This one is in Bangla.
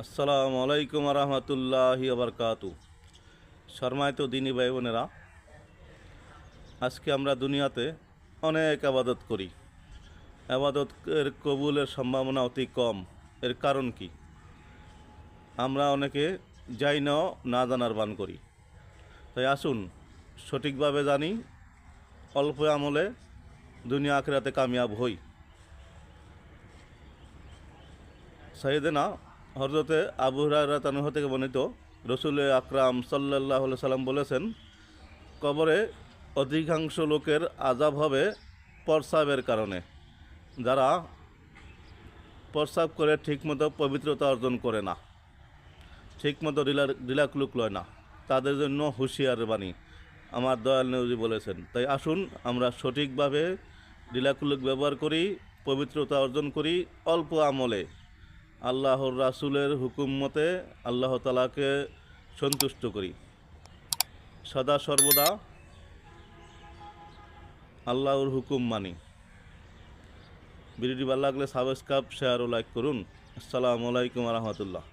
আসসালামু আলাইকুম রহমতুল্লাহি আবরকাতু শর্মায়িত দিনী ভাই বোনেরা, আজকে আমরা দুনিয়াতে অনেক আবাদত করি। আবাদতের কবুলের সম্ভাবনা অতি কম। এর কারণ কি? আমরা অনেকে যাই না না জানার বান করি। তাই আসুন, সঠিকভাবে জানি, অল্প আমলে দুনিয়া আখেরাতে কামিয়াব হই। সাইদেনা হজরতে আবু হরাতানুহ থেকে বর্ণিত রসুল আকরাম সাল্লাহ সাল্লাম বলেছেন, কবরে অধিকাংশ লোকের আজাব হবে প্রস্রাবের কারণে। যারা প্রস্রাব করে ঠিকমতো পবিত্রতা অর্জন করে না, ঠিকমতো রিলা রিলাকুলুক লয় না, তাদের জন্য হুঁশিয়ার বাণী। আমার দয়াল নেউজি বলেছেন, তাই আসুন আমরা সঠিকভাবে রিলাকুলুক ব্যবহার করি, পবিত্রতা অর্জন করি, অল্প আমলে। আল্লাহর রাসুলের হুকুম মতে আল্লাহ তালাকে সন্তুষ্ট করি। সদা সর্বদা আল্লাহর হুকুম মানি। ভিডিওটি ভালো লাগলে সাবস্ক্রাইব শেয়ার ও লাইক করুন। আসসালামু আলাইকুম রহমতুল্লাহ।